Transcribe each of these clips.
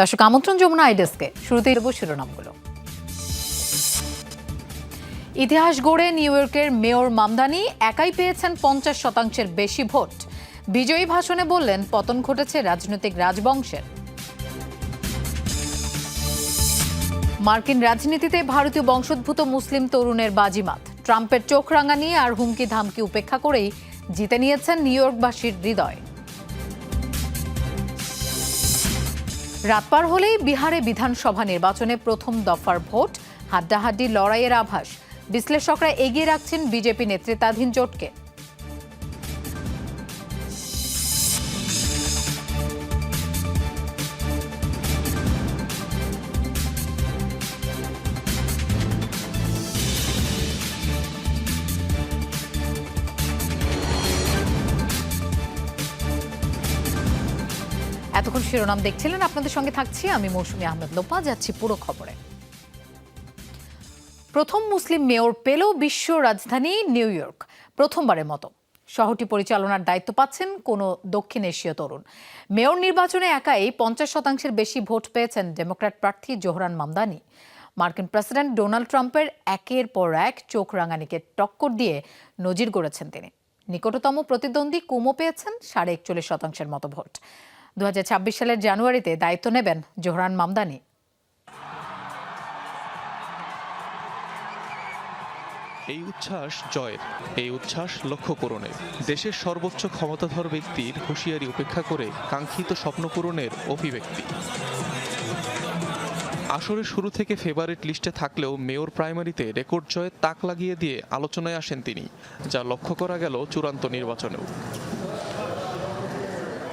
দর্শক আমন্ত্রণ যমুনা আইডেস্কে। শুরুতেই দেব শিরোনামগুলো। ইতিহাস গড়ে নিউ ইয়র্কের মেয়র মামদানি একাই পেয়েছেন পঞ্চাশ শতাংশের বেশি ভোট। বিজয়ী ভাষণে বললেন, পতন ঘটেছে রাজনৈতিক রাজবংশের। মার্কিন রাজনীতিতে ভারতীয় বংশোদ্ভূত মুসলিম তরুণের বাজিমাত। ট্রাম্পের চোখ রাঙানি আর হুমকি ধামকি উপেক্ষা করেই জিতে নিয়েছেন নিউ ইয়র্কবাসীর হৃদয়। রাত পার হলেই বিহারে বিধানসভা নির্বাচনে প্রথম দফার ভোট, হাড্ডাহাড্ডি লড়াইয়ের আভাস। বিশ্লেষকরা এগিয়ে রাখছেন বিজেপি নেতৃত্বাধীন জোটকে। শিরোনাম দেখছিলেন। আপনাদের সঙ্গে থাকছি আমি মৌসুমী আহমেদ লোপা। যাচ্ছি পুরো খবরে। প্রথম মুসলিম মেয়র পেল বিশ্ব রাজধানী নিউ ইয়র্ক, প্রথমবারের মতো। শহরটি পরিচালনার দায়িত্ব পাচ্ছেন কোনো দক্ষিণ এশীয় তরুণ। মেয়র নির্বাচনে একাই পঞ্চাশ শতাংশের বেশি ভোট পেয়েছেন ডেমোক্র্যাট প্রার্থী জোহরান মামদানি। মার্কিন প্রেসিডেন্ট ডোনাল্ড ট্রাম্পের একের পর এক চোখ রাঙানিকে টক্কর দিয়ে নজির গড়েছেন তিনি। নিকটতম প্রতিদ্বন্দ্বী কুমো পেয়েছেন সাড়ে একচল্লিশ শতাংশের মতো ভোট। দু হাজার ছাব্বিশ সালের জানুয়ারিতে দায়িত্ব নেবেন জোহরান মামদানি। এই উচ্ছ্বাস জয়ের, এই উচ্ছ্বাস লক্ষ্য পূরণের। দেশের সর্বোচ্চ ক্ষমতাধর ব্যক্তির হুঁশিয়ারি উপেক্ষা করে কাঙ্ক্ষিত স্বপ্ন পূরণের অভিব্যক্তি। আসরের শুরু থেকে ফেভারিট লিস্টে থাকলেও মেয়র প্রাইমারিতে রেকর্ড জয়ের তাক লাগিয়ে দিয়ে আলোচনায় আসেন তিনি, যা লক্ষ্য করা গেল চূড়ান্ত নির্বাচনেও।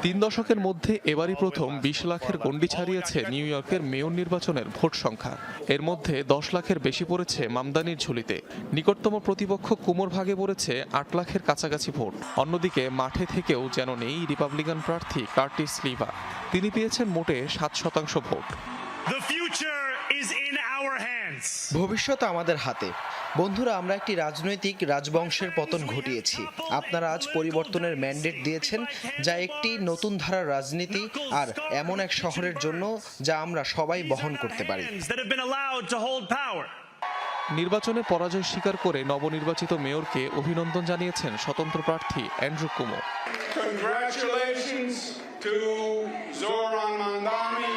তিন দশকের মধ্যে এবারই প্রথম বিশ লাখের গণ্ডি ছাড়িয়েছে নিউ ইয়র্কের মেয়র নির্বাচনের ভোট সংখ্যা। এর মধ্যে দশ লাখের বেশি পড়েছে মামদানির ঝুলিতে। নিকটতম প্রতিপক্ষ কুমোর ভাগে পড়েছে আট লাখের কাছাকাছি ভোট। অন্যদিকে মাঠে থেকেও যেন নেই রিপাবলিকান প্রার্থী কার্টিস লিভা তিনি পেয়েছেন মোটে সাত শতাংশ vote. The future is in our hands. ভবিষ্যৎ আমাদের হাতে। বন্ধুরা আমরা একটি রাজনৈতিক রাজবংশের পতন ঘটিয়েছি। আপনারা আজ পরিবর্তনের ম্যান্ডেট দিয়েছেন যা একটি নতুন ধারার রাজনীতি আর এমন এক শহরের জন্য যা আমরা সবাই বহন করতে পারি. নির্বাচনে পরাজয় স্বীকার করে নবনির্বাচিত মেয়রকে অভিনন্দন জানিয়েছেন স্বতন্ত্র প্রার্থী Andrew Cuomo. Congratulations to Zoran Mandani.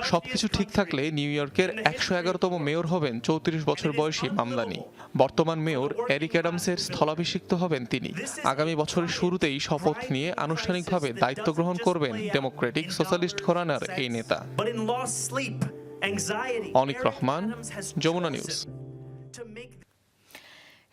সবকিছু ঠিক থাকলে নিউ ইয়র্কের একশো এগারোতম মেয়র হবেন চৌত্রিশ বছর বয়সী মামদানি বর্তমান মেয়র এরিক অ্যাডামসের স্থলাভিষিক্ত হবেন তিনি। আগামী বছরের শুরুতেই শপথ নিয়ে আনুষ্ঠানিকভাবে দায়িত্ব গ্রহণ করবেন ডেমোক্রেটিক সোশ্যালিস্ট ঘরানার এই নেতা। অনিক রহমান, যমুনা নিউজ।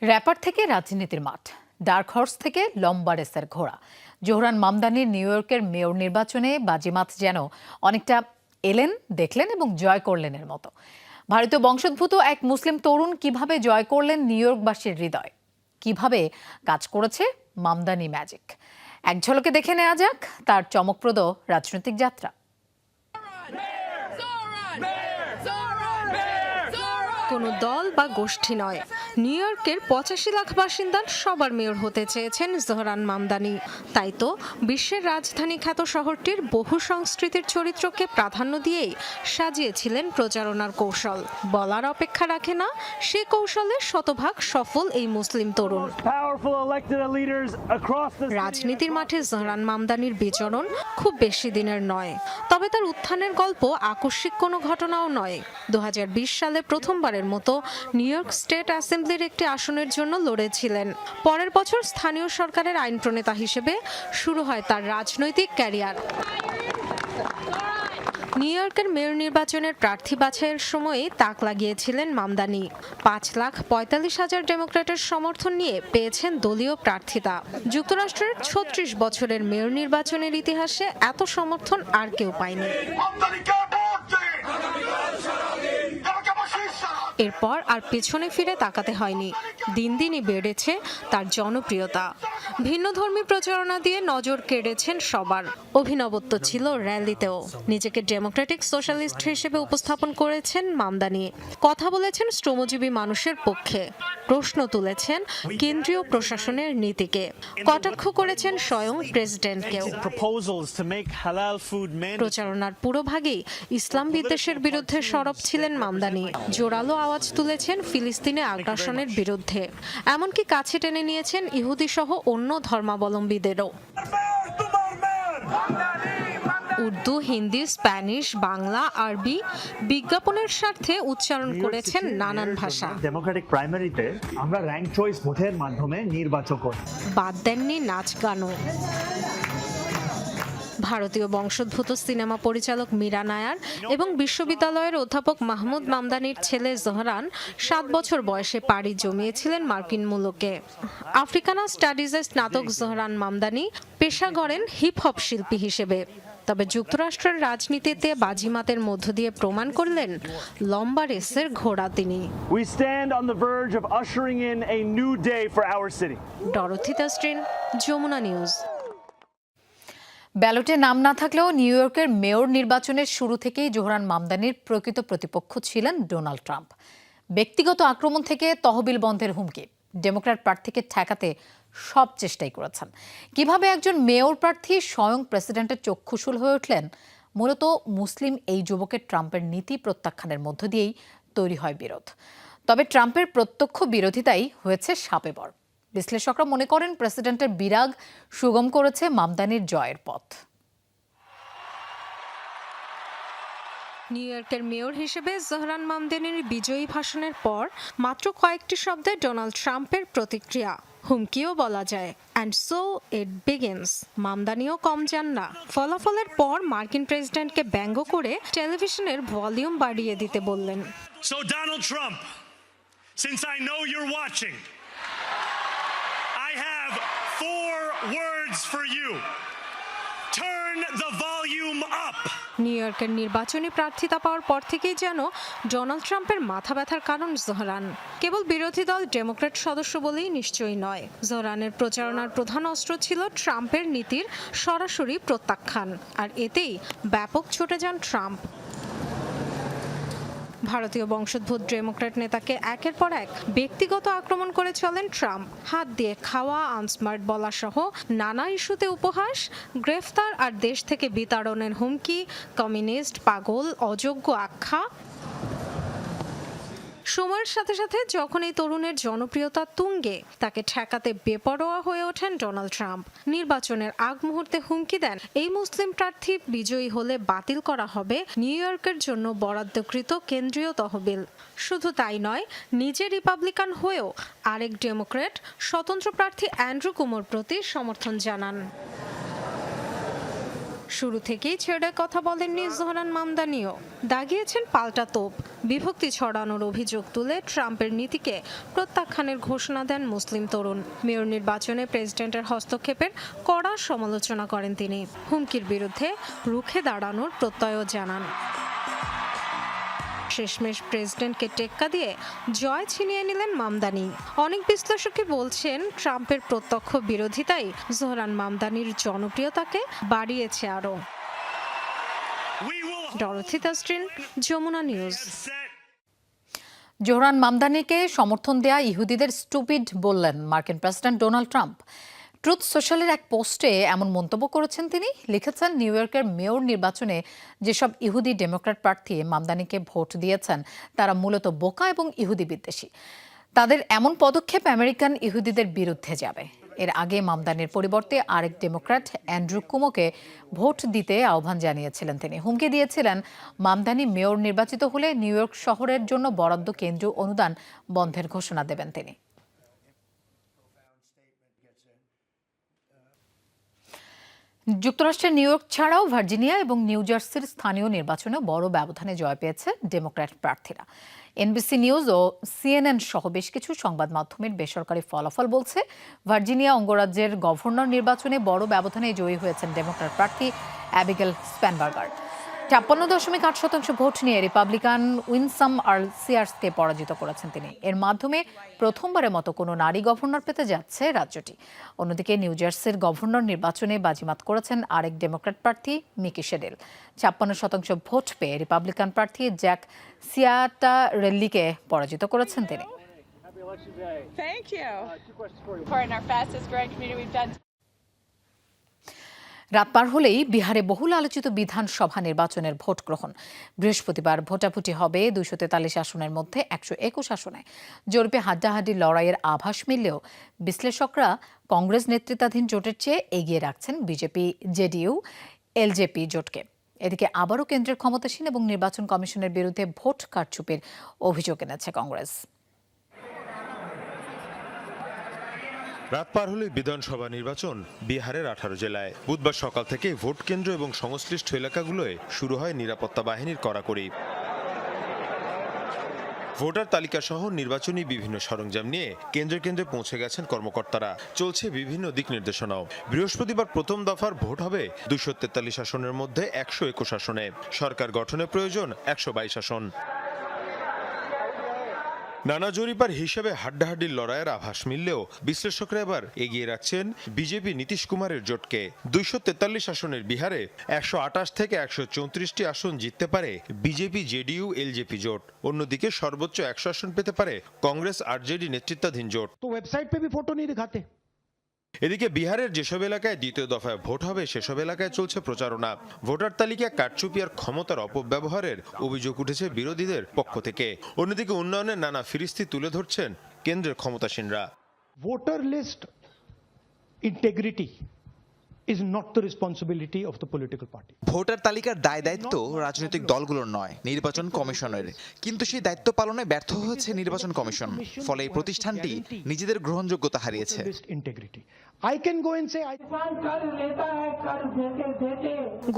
র্যাপার থেকে রাজনীতির মাঠ, ডার্ক হর্স থেকে লম্বা রেসের ঘোড়া। জোহরান মামদানির নিউ ইয়র্কের মেয়র নির্বাচনে বাজিমাত যেন অনেকটা এলেন, দেখলেন এবং জয় করলেন এর মতো। ভারতীয় বংশোদ্ভূত এক মুসলিম তরুণ কীভাবে জয় করলেন নিউ ইয়র্কবাসীর হৃদয়? কীভাবে কাজ করেছে মামদানি ম্যাজিক? এক ঝলকে দেখে নেওয়া যাক তার চমকপ্রদ রাজনৈতিক যাত্রা। কোনো দল বা গোষ্ঠী নয়। নিউ ইয়র্কের পঁচাশি লাখ বাসিন্দার সবার মেয়র হতে চেয়েছেন জোহরান মামদানি। তাই তো বিশ্বের রাজধানী খ্যাত শহরটির বহু সংস্কৃতির চরিত্রকে প্রাধান্য দিয়েই সাজিয়েছিলেন প্রচারণার কৌশল। বলার অপেক্ষা রাখে না সে কৌশলে শতভাগ সফল এই মুসলিম তরুণ। রাজনীতির মাঠে জহরান মামদানির বিচরণ খুব বেশি দিনের নয়। তবে তার উত্থানের গল্প আকস্মিক কোনো ঘটনাও নয়। দু সালে প্রথমবারের মতো নিউ ইয়র্ক স্টেট অ্যাসেম্বলির একটি আসনের জন্য লড়েছিলেন। পরের বছর স্থানীয় সরকারের আইন প্রণেতা হিসেবে শুরু হয় তার রাজনৈতিক ক্যারিয়ার। নিউ ইয়র্কের মেয়র নির্বাচনের প্রার্থী বাছাইয়ের সময়ই তাক লাগিয়েছিলেন মামদানি। পাঁচ লাখ পঁয়তাল্লিশ হাজার ডেমোক্র্যাটের সমর্থন নিয়ে পেয়েছেন দলীয় প্রার্থিতা যুক্তরাষ্ট্রের ছত্রিশ বছরের মেয়র নির্বাচনের ইতিহাসে এত সমর্থন আর কেউ পায়নি আমদানিকে ভোট দিন আমাকে বসিস এরপর আর পেছনে ফিরে তাকাতে হয়নি। দিন দিনই বেড়েছে তার জনপ্রিয়তা। ভিন্নধর্মী প্রচারণা দিয়ে নজর কেড়েছেন সবার। অভিনবত্ব ছিল র্যালিতেও। নিজেকে ডেমোক্রেটিক সোশ্যালিস্ট হিসেবে উপস্থাপন করেছেন মামদানি। কথা বলেছেন শ্রমজীবী মানুষের পক্ষে। প্রশ্ন তুলেছেন কেন্দ্রীয় প্রশাসনের নীতিকে। কটাক্ষ করেছেন স্বয়ং প্রেসিডেন্টকেও. প্রচারণার পুরোভাগেই ইসলাম বিদ্বেষের বিরুদ্ধে সরব ছিলেন মামদানি। জোরালো আওয়াজ তুলেছেন ফিলিস্তিনে আগ্রাসনের বিরুদ্ধে। এমনকি কাছে টেনে নিয়েছেন ইহুদি সহ অন্য ধর্মাবলম্বীদেরও। উর্দু হিন্দি স্প্যানিশ বাংলা আরবি বিজ্ঞাপনের স্বার্থে উচ্চারণ করেছেন নানান ভাষা। ডেমোক্রেটিক প্রাইমারিতে আমরা র্যাঙ্ক চয়েস ভোটের মাধ্যমে নির্বাচন করি বাদ দেননি নাচ গানও। ভারতীয় বংশোদ্ভূত সিনেমা পরিচালক মীরা নায়ার এবং বিশ্ববিদ্যালয়ের অধ্যাপক মাহমুদ মামদানির ছেলে জহরান সাত বছর বয়সে পাড়ি জমিয়েছিলেন মার্কিন মূলকে। আফ্রিকানা স্টাডিজের স্নাতক জহরান মামদানি পেশা গড়েন হিপ হপ শিল্পী হিসেবে। তবে যুক্তরাষ্ট্রের রাজনীতিতে বাজিমাতের মধ্য দিয়ে প্রমাণ করলেন লম্বা রেসের ঘোড়া তিনি। We stand on the verge of ushering in a new day for our city. Dorothy তাস্ট্রিন Jamuna News. ব্যালটে নাম না থাকলেও নিউ ইয়র্কের মেয়র নির্বাচনের শুরু থেকেই জোহরান মামদানির প্রকৃত প্রতিপক্ষ ছিলেন ডোনাল্ড ট্রাম্প। ব্যক্তিগত আক্রমণ থেকে তহবিল বন্ধের হুমকি, ডেমোক্র্যাট প্রার্থীকে ঠেকাতে সব চেষ্টাই করেছেন। কীভাবে একজন মেয়র প্রার্থী স্বয়ং প্রেসিডেন্টের চক্ষুশূল হয়ে উঠলেন? মূলত মুসলিম এই যুবকের ট্রাম্পের নীতি প্রত্যাখ্যানের মধ্য দিয়েই তৈরি হয় বিরোধ। তবে ট্রাম্পের প্রত্যক্ষ বিরোধিতাই হয়েছে সাপে বর। বিশ্লেষকরা মনে করেন প্রেসিডেন্টের বিরাগ সুগম করেছে মামদানির জয়ের পথ। নিউ ইয়র্কের মেয়র হিসেবে জহরান মামদানির বিজয়ী ভাষণের পর মাত্র কয়েকটি শব্দে ডোনাল্ড ট্রাম্পের প্রতিক্রিয়া। হুমকিও বলা যায়। অ্যান্ড সো ইট বিগিনস মামদানিও কম যান না। ফলাফলের পর মার্কিন প্রেসিডেন্টকে ব্যঙ্গ করে টেলিভিশনের ভলিউম বাড়িয়ে দিতে বললেন। So, Donald Trump, since I know you're watching, have four words for you. Turn the volume up. New ইয়র্কের নির্বাচনী প্রার্থিতা পাওয়ার পর থেকেই যেন ডোনাল্ড ট্রাম্পের মাথা ব্যথার কারণ জহরান কেবল বিরোধী দল ডেমোক্র্যাট সদস্য বলেই নিশ্চয়ই নয় জহরানের প্রচারণার প্রধান অস্ত্র ছিল ট্রাম্পের নীতির সরাসরি প্রত্যাখ্যান আর এতেই ব্যাপক ছুটে যান ট্রাম্প ভারতীয় বংশোদ্ভূত ডেমোক্র্যাট নেতাকে একের পর এক ব্যক্তিগত আক্রমণ করে চলেন ট্রাম্প। হাত দিয়ে খাওয়া, আনস্মার্ট বলা সহ নানা ইস্যুতে উপহাস, গ্রেফতার আর দেশ থেকে বিতাড়নের হুমকি, কমিউনিস্ট পাগল, অযোগ্য আখ্যা সময়ের সাথে সাথে যখন এই তরুণের জনপ্রিয়তা তুঙ্গে, তাকে ঠেকাতে বেপরোয়া হয়ে ওঠেন ডোনাল্ড ট্রাম্প। নির্বাচনের আগ মুহূর্তে হুমকি দেন, এই মুসলিম প্রার্থী বিজয়ী হলে বাতিল করা হবে নিউ ইয়র্কের জন্য বরাদ্দকৃত কেন্দ্রীয় তহবিল। শুধু তাই নয়, নিজে রিপাবলিকান হয়েও আরেক ডেমোক্রেট স্বতন্ত্র প্রার্থী অ্যান্ড্রু কুমোর প্রতি সমর্থন জানান। শুরু থেকেই ছেড়ে কথা বলেননি জোহরান মামদানিও। দাগিয়েছেন পাল্টা তোপ, বিভক্তি ছড়ানোর অভিযোগ তুলে ট্রাম্পের নীতিকে প্রত্যাখ্যানের ঘোষণা দেন মুসলিম তরুণ। মেয়র নির্বাচনে প্রেসিডেন্টের হস্তক্ষেপের কড়া সমালোচনা করেন তিনি। হুমকির বিরুদ্ধে রুখে দাঁড়ানোর প্রত্যয়ও জানান। শেষমেশ প্রেসিডেন্টকে টেক্কা দিয়ে জয় ছিনিয়ে নিলেন মামদানি। অনেক বিশ্লেষকই বলছেন, ট্রাম্পের প্রত্যক্ষ বিরোধিতাই জোহরান মামদানির জনপ্রিয়তাকে বাড়িয়েছে আরও। যমুনা নিউজ। জোহরান মামদানিকে সমর্থন দেয়া ইহুদিদের স্টুপিড বললেন মার্কিন প্রেসিডেন্ট ডোনাল্ড ট্রাম্প। ট্রুথ সোশ্যালের এক পোস্টে এমন মন্তব্য করেছেন তিনি। লিখেছেন, নিউ ইয়র্কের মেয়র নির্বাচনে যেসব ইহুদি ডেমোক্র্যাট প্রার্থী মামদানিকে ভোট দিয়েছেন, তারা মূলত বোকা এবং ইহুদি বিদ্বেষী। তাদের এমন পদক্ষেপ আমেরিকান ইহুদিদের বিরুদ্ধে যাবে। এর আগে মামদানির পরিবর্তে আরেক ডেমোক্র্যাট, অ্যান্ড্রু কুমোকে ভোট দিতে আহ্বান জানিয়েছিলেন তিনি। হুমকি দিয়েছিলেন, মামদানি মেয়র নির্বাচিত হলে নিউ ইয়র্ক শহরের জন্য বরাদ্দ কেন্দ্রীয় অনুদান বন্ধের ঘোষণা দেবেন তিনি। যুক্তরাষ্ট্রের নিউ ইয়র্ক ছাড়াও ভার্জিনিয়া এবং নিউ জার্সির স্থানীয় নির্বাচনে বড় ব্যবধানে জয় পেয়েছে ডেমোক্র্যাট প্রার্থীরা। এনবিসি নিউজ ও সিএনএন সহ বেশ কিছু সংবাদ মাধ্যমের বেসরকারি ফলাফল বলছে, ভার্জিনিয়া অঙ্গরাজ্যের গভর্নর নির্বাচনে বড় ব্যবধানে জয়ী হয়েছেন ডেমোক্র্যাট প্রার্থী অ্যাবিগেল স্প্যানবার্গার ছাপ্পান্ন দশমিক আট শতাংশ ভোট নিয়ে রিপাবলিকান উইনসাম আর সিয়ার্সকে পরাজিত করেছেন তিনি। এর মাধ্যমে প্রথমবারের মতো কোনো নারী গভর্নর পেতে যাচ্ছে রাজ্যটি। অন্যদিকে নিউ জার্সির গভর্নর নির্বাচনে বাজিমাত করেছেন আরেক ডেমোক্র্যাট প্রার্থী মিকি শেডেল। ছাপ্পান্ন শতাংশ ভোট পেয়ে রিপাবলিকান প্রার্থী জ্যাক সিয়াটা রেল্লিকে পরাজিত করেছেন তিনি। রাত পার হলেই বিহারে বহুল আলোচিত বিধানসভা নির্বাচনের ভোট গ্রহণ। বৃহস্পতিবার ভোটাভুটি হবে দুইশো তেতাল্লিশ আসনের মধ্যে একশো একুশ আসনে। জরিপে হাড্ডাহাড্ডি লড়াইয়ের আভাস মিললেও বিশ্লেষকরা কংগ্রেস নেতৃত্বাধীন জোটের চেয়ে এগিয়ে রাখছেন বিজেপি, জেডিইউ, এলজেপি জোটকে। এদিকে আবারও কেন্দ্রের ক্ষমতাসীন এবং নির্বাচন কমিশনের বিরুদ্ধে ভোট কারচুপির অভিযোগ এনেছে কংগ্রেস। রাত পার হলে বিধানসভা নির্বাচন বিহারের আঠারো জেলায়। বুধবার সকাল থেকে ভোট কেন্দ্র এবং সংশ্লিষ্ট এলাকাগুলোয় শুরু হয় নিরাপত্তা বাহিনীর কড়াকড়ি। ভোটার তালিকা সহ নির্বাচনী বিভিন্ন সরঞ্জাম নিয়ে কেন্দ্রে কেন্দ্রে পৌঁছে গেছেন কর্মকর্তারা। চলছে বিভিন্ন দিক নির্দেশনাও। বৃহস্পতিবার প্রথম দফার ভোট হবে দুশো তেতাল্লিশ আসনের মধ্যে একশো একুশ আসনে। সরকার গঠনের প্রয়োজন একশো বাইশ আসন। নানা জরিপার হিসেবে হাড্ডাহাড্ডির লড়াইয়ের আভাস মিললেও বিশ্লেষকরা এবার এগিয়ে রাখছেন বিজেপি নীতিশ কুমারের জোটকে। দুইশো তেতাল্লিশ আসনের বিহারে একশো আটাশ থেকে একশো চৌত্রিশটি আসন জিততে পারে বিজেপি জেডিইউ, এলজেপি জোট। অন্যদিকে সর্বোচ্চ একশো আসন পেতে পারে কংগ্রেস আরজেডি নেতৃত্বাধীন জোট। তো ওয়েবসাইট পে ফটো নিয়ে দেখাতে। এদিকে বিহারের যেসব এলাকায় দ্বিতীয় দফায় ভোট হবে, সেসব এলাকায় চলছে প্রচারণা। ভোটার তালিকা কারচুপিয়ার ক্ষমতার অপব্যবহারের অভিযোগ উঠেছে বিরোধীদের পক্ষ থেকে। অন্যদিকে উন্নয়নের নানা ফিরিস্তি তুলে ধরছেন কেন্দ্রের ক্ষমতাসীনরা। Voter list integrity is not responsibility of the political party voter তালিকার দায় দায়িত্ব রাজনৈতিক দলগুলোর নয় নির্বাচন কমিশনের। কিন্তু সেই দায়িত্ব পালনে ব্যর্থ হয়েছে নির্বাচন কমিশন ফলে এই প্রতিষ্ঠানটি নিজেদের গ্রহণযোগ্যতা হারিয়েছে।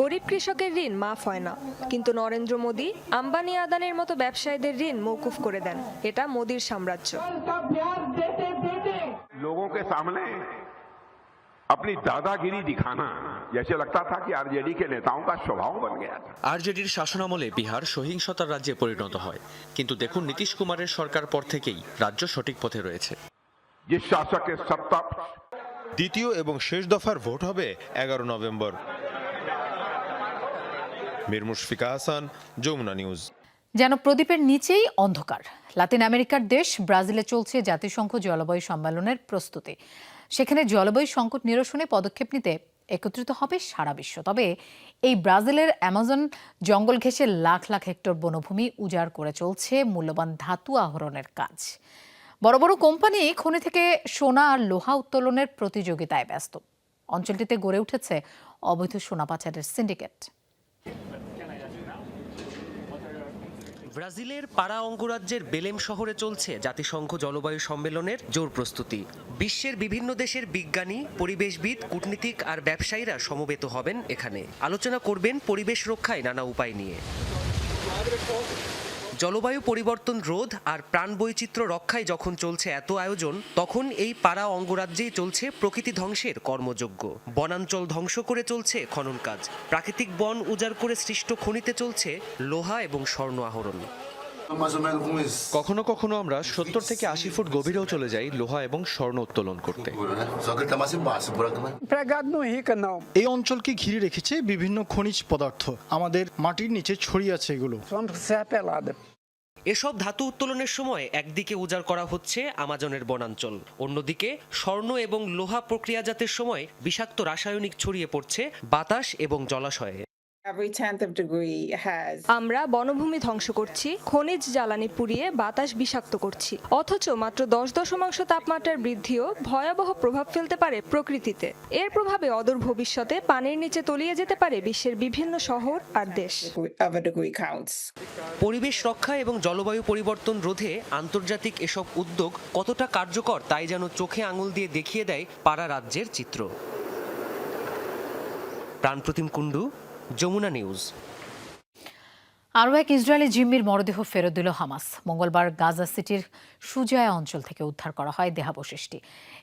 গরিব কৃষকের ঋণ মাফ হয় না কিন্তু নরেন্দ্র মোদী আম্বানি আদানের মতো ব্যবসায়ীদের ঋণ মৌকুফ করে দেন। এটা মোদীর সাম্রাজ্য। সামনে अपनी दादागिरी दिखाना जैसे लगता था कि आरजेडी के नेताओं का स्वभाव बन गया था আরজেডির শাসনামলে বিহার সহিংসতার রাজ্যে পরিণত হয় কিন্তু দেখুন নীতিশ কুমারের সরকার পর থেকেই রাজ্য সঠিক পথে রয়েছে जिस शासक के सत्ता দ্বিতীয় এবং শেষ দফার ভোট হবে এগারো নভেম্বর মীর মুশফিকা হাসান যমুনা নিউজ যেন প্রদীপের নিচেই অন্ধকার লাতিন আমেরিকার দেশ ব্রাজিলে চলছে জাতিসংঘ জলবায়ু সম্মেলনের প্রস্তুতি সেখানে জলবায়ু সংকট নিরসনে পদক্ষেপ নিতে একত্রিত হবে সারা বিশ্ব। তবে এই ব্রাজিলের অ্যামাজন জঙ্গল ঘেঁষে লাখ লাখ হেক্টর বনভূমি উজাড় করে চলছে মূল্যবান ধাতু আহরণের কাজ। বড় বড় কোম্পানি খনি থেকে সোনা আর লোহা উত্তোলনের প্রতিযোগিতায় ব্যস্ত। অঞ্চলটিতে গড়ে উঠেছে অবৈধ সোনা পাচারের সিন্ডিকেট। ব্রাজিলের পাড়া অঙ্গরাজ্যের বেলেম শহরে চলছে জাতিসংঘ জলবায়ু সম্মেলনের জোর প্রস্তুতি। বিশ্বের বিভিন্ন দেশের বিজ্ঞানী, পরিবেশবিদ, কূটনীতিক আর ব্যবসায়ীরা সমবেত হবেন এখানে। আলোচনা করবেন পরিবেশ রক্ষায় নানা উপায় নিয়ে। জলবায়ু পরিবর্তন রোধ আর প্রাণবৈচিত্র্য রক্ষায় যখন চলছে এত আয়োজন, তখন এই পাড়া অঙ্গরাজ্যেই চলছে প্রকৃতি ধ্বংসের কর্মযোগ্য বনাঞ্চল ধ্বংস করে চলছে খনন কাজ। প্রাকৃতিক বন উজাড় করে সৃষ্ট খনিতে চলছে লোহা এবং স্বর্ণ আহরণ। কখনো কখনো আমরা সত্তর থেকে আশি ফুট গভীরেও চলে যাই লোহা এবং স্বর্ণ উত্তোলন করতে। এই অঞ্চলকে ঘিরে রেখেছে বিভিন্ন খনিজ পদার্থ। আমাদের মাটির নিচে ছড়িয়ে আছে এগুলো। এসব ধাতু উত্তোলনের সময় একদিকে উজাড় করা হচ্ছে আমাজনের বনাঞ্চল অন্যদিকে স্বর্ণ এবং লোহা প্রক্রিয়াজাতের সময় বিষাক্ত রাসায়নিক ছড়িয়ে পড়ছে বাতাস এবং জলাশয়ে। আমরা বনভূমি ধ্বংস করছি খনিজ জ্বালানি পুড়িয়ে বাতাস বিষাক্ত করছি। অথচ মাত্র দশ দশমাংশ তাপমাত্রার বৃদ্ধিও ভয়াবহ প্রভাব ফেলতে পারে প্রকৃতিতে। এর প্রভাবে অদূর ভবিষ্যতে পানির নিচে তলিয়ে যেতে পারে বিশ্বের বিভিন্ন শহর আর দেশ। পরিবেশ রক্ষা এবং জলবায়ু পরিবর্তন রোধে আন্তর্জাতিক এসব উদ্যোগ কতটা কার্যকর তাই যেন চোখে আঙুল দিয়ে দেখিয়ে দেয় পাড়া রাজ্যের চিত্র। প্রাণপ্রতিম কুণ্ডু যমুনা নিউজ। আরও এক ইসরায়েলি জিম্মির মরদেহ ফেরত দিল হামাস। মঙ্গলবার গাজা সিটির সুজায়া অঞ্চল থেকে উদ্ধার করা হয় দেহাবশেষটি।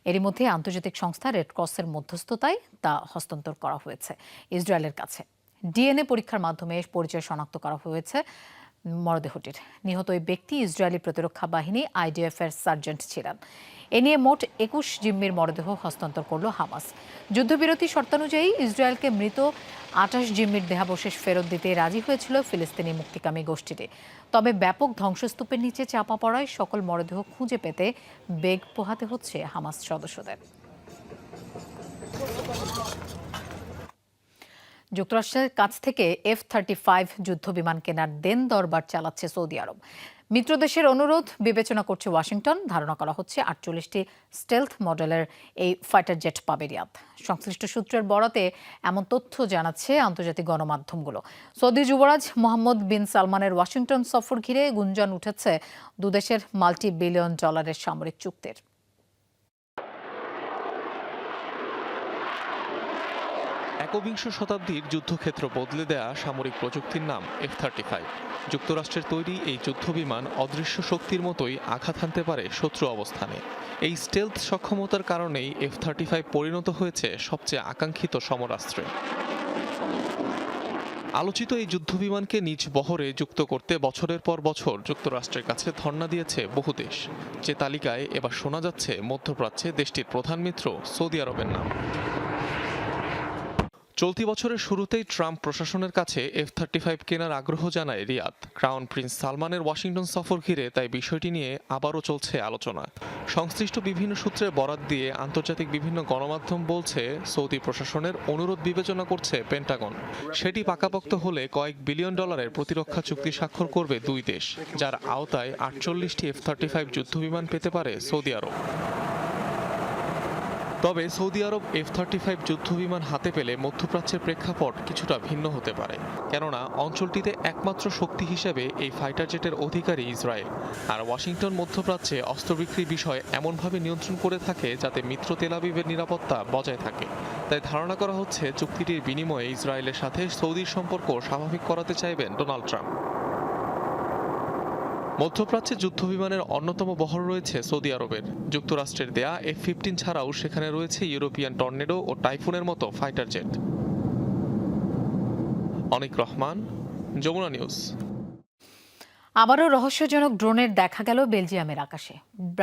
এরই মধ্যে আন্তর্জাতিক সংস্থা রেডক্রসের মধ্যস্থতায় তা হস্তান্তর করা হয়েছে ইসরায়েলের কাছে। ডিএনএ পরীক্ষার মাধ্যমে পরিচয় শনাক্ত করা হয়েছে মরদেহটির। নিহত ওই ব্যক্তি ইসরায়েলি প্রতিরক্ষা বাহিনী আইডিএফ এর সার্জেন্ট ছিলেন। এ নিয়ে মোট একুশ জিম্মির মরদেহ হস্তান্তর করল হামাস। যুদ্ধবিরতি শর্তানুযায়ী ইসরায়েলকে মৃত আটাশ জিম্মির দেহাবশেষ ফেরত দিতে রাজি হয়েছিল ফিলিস্তিনি মুক্তিকামী গোষ্ঠীটি। তবে ব্যাপক ধ্বংসস্তূপের নিচে চাপা পড়ায় সকল মরদেহ খুঁজে পেতে বেগ পোহাতে হচ্ছে হামাস সদস্যদের। যুক্তরাষ্ট্রের কাছ থেকে এফ থার্টি ফাইভ যুদ্ধ বিমান কেনার দেন দরবার চালাচ্ছে সৌদি আরব। মিত্র দেশের অনুরোধ, বিবেচনা করছে ওয়াশিংটন। ধারণা করা হচ্ছে আটচল্লিশটি স্টেলথ মডেলের এই ফাইটার জেট পাবে রিয়াদ। সংশ্লিষ্ট সূত্রের বরাতে এমন তথ্য জানাচ্ছে আন্তর্জাতিক গণমাধ্যমগুলো। সৌদি যুবরাজ মোহাম্মদ বিন সালমানের ওয়াশিংটন সফর ঘিরে গুঞ্জন উঠেছে দুদেশের মাল্টি বিলিয়ন ডলারের সামরিক চুক্তির। একবিংশ শতাব্দীর যুদ্ধক্ষেত্র বদলে দেয়া সামরিক প্রযুক্তির নাম এফ থার্টি ফাইভ যুক্তরাষ্ট্রের তৈরি এই যুদ্ধবিমান অদৃশ্য শক্তির মতোই আঘাত হানতে পারে শত্রু অবস্থানে। এই স্টেলথ সক্ষমতার কারণেই এফ থার্টি ফাইভ পরিণত হয়েছে সবচেয়ে আকাঙ্ক্ষিত সমরাস্ত্রে। আলোচিত এই যুদ্ধবিমানকে নিজ বহরে যুক্ত করতে বছরের পর বছর যুক্তরাষ্ট্রের কাছে ধর্ণা দিয়েছে বহু দেশ। যে তালিকায় এবার শোনা যাচ্ছে মধ্যপ্রাচ্যে দেশটির প্রধান মিত্র সৌদি আরবের নাম। চলতি বছরের শুরুতেই ট্রাম্প প্রশাসনের কাছে এফ থার্টি ফাইভ কেনার আগ্রহ জানায় রিয়াদ। ক্রাউন প্রিন্স সালমানের ওয়াশিংটন সফর ঘিরে তাই বিষয়টি নিয়ে আবারও চলছে আলোচনা। সংশ্লিষ্ট বিভিন্ন সূত্রে বরাত দিয়ে আন্তর্জাতিক বিভিন্ন গণমাধ্যম বলছে, সৌদি প্রশাসনের অনুরোধ বিবেচনা করছে পেন্টাগন সেটি পাকাপোক্ত হলে কয়েক বিলিয়ন ডলারের প্রতিরক্ষা চুক্তি স্বাক্ষর করবে দুই দেশ, যার আওতায় আটচল্লিশটি এফ থার্টি ফাইভ যুদ্ধবিমান পেতে পারে সৌদি আরব। তবে সৌদি আরব এফ থার্টি ফাইভ যুদ্ধবিমান হাতে পেলে মধ্যপ্রাচ্যের প্রেক্ষাপট কিছুটা ভিন্ন হতে পারে। কেননা, অঞ্চলটিতে একমাত্র শক্তি হিসেবে এই ফাইটার জেটের অধিকারী ইসরায়েল। আর ওয়াশিংটন মধ্যপ্রাচ্যে অস্ত্র বিক্রির বিষয় এমনভাবে নিয়ন্ত্রণ করে থাকে যাতে মিত্র তেলাবিবের নিরাপত্তা বজায় থাকে। তাই ধারণা করা হচ্ছে, চুক্তিটির বিনিময়ে ইসরায়েলের সাথে সৌদির সম্পর্ক স্বাভাবিক করাতে চাইবেন ডোনাল্ড ট্রাম্প। মধ্যপ্রাচ্যে যুদ্ধ বিমানের অন্যতম বহর রয়েছে সৌদি আরবের। যুক্তরাষ্ট্রের দেয়া এফ ফিফটিন ছাড়াও সেখানে রয়েছে ইউরোপিয়ান টর্নেডো ও টাইফুনের মতো fighter jet. Anik Rahman, Jamuna News. আবারও রহস্যজনক ড্রোনের দেখা গেল বেলজিয়ামের আকাশে।